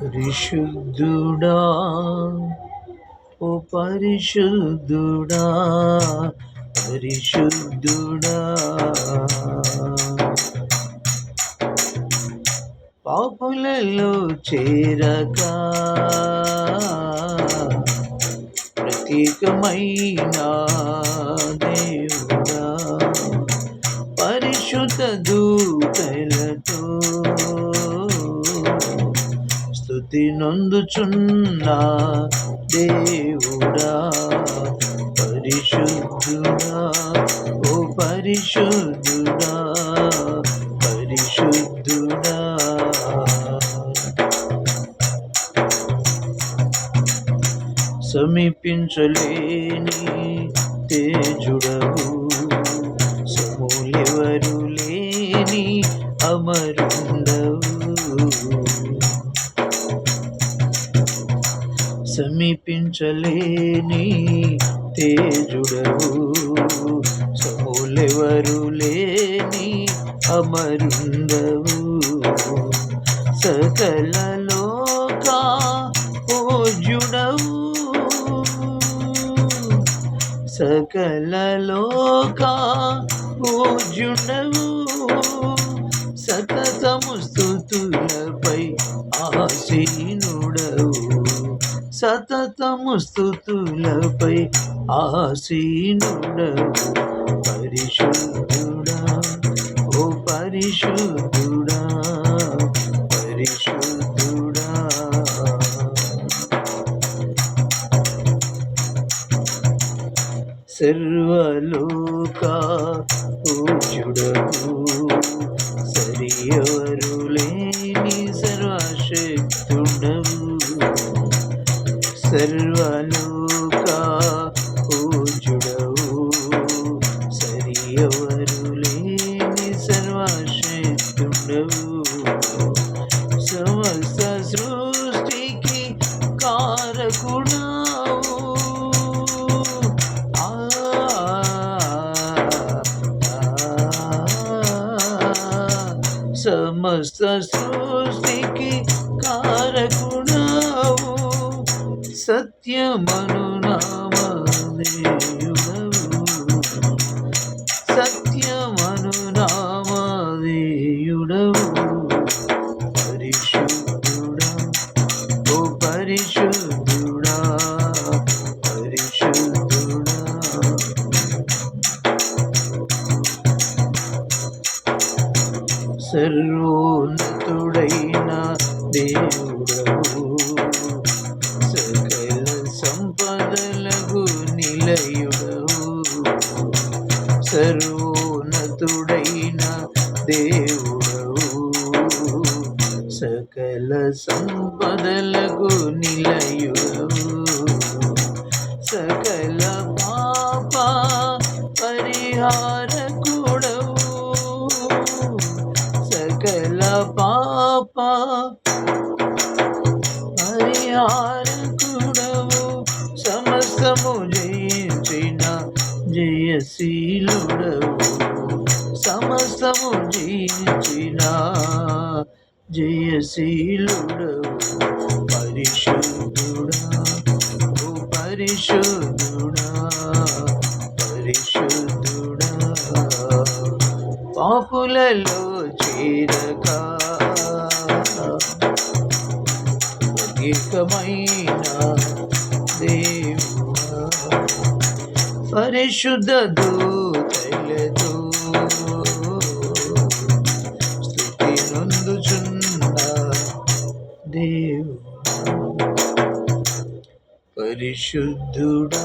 పరిశుద్ధుడా ఓ పరిశుద్ధుడా పరిశుద్ధుడా. పాపులలో చేరక ప్రత్యేకమైన దేవుడా పరిశుద్ధ దూతలతో స్థుతి దేవుడా. పరిశుద్ధుడా. ఓ పరిశుద్ధుడా. పరిశుద్ధుడా. సమీపించలేని తేజుడవు సమూలెవరు లేని అమరుండవు. సమీపించలేని తేజుడవు. సమూలెవరు లేని అమరుండవు. సకల లోకా పూజుడవు సకల లోకా పూజుడవు సతతము స్థుతులపై ఆసీనుడవు సతతము స్థుతులపై ఆసీనుడవు. పరిశుద్ధుడా ఓ పరిశుద్ధుడా పరిశుద్ధుడా. సర్వలోకా పూజుడవు సరియో సర్వలోక పూజుడవు సరియవరు లేని సర్వశక్తుడవు సమస్త సృష్టికి కారకుడావు. సమస్త సృష్టికి కారకుడావు సత్యమను నామదేయుడవు సత్యమను నామాదేయుడవు పరిశుద్ధుడా ఓ పరిశుద్ధుడా పరిశుద్ధుడా. సర్వోన్నతుడైన దేవుడవు. దేవుడవు. సకల సంపదలకు నిలయుడవు సకల పాప పరిహారకుడవు సకల పాప పరిహారకుడవు సమస్తము జయించిన జయశీలుడవు. సమస్తము జయించిన జయశీలుడు పరిశుద్ధుడా. ఓ పరిశుద్ధుడా పరిశుద్ధుడా. పాపులలో చేరక ప్రత్యేకమైన దేవుడా. పరిశుద్ధ దూతలతో పరిశుద్ధుడా.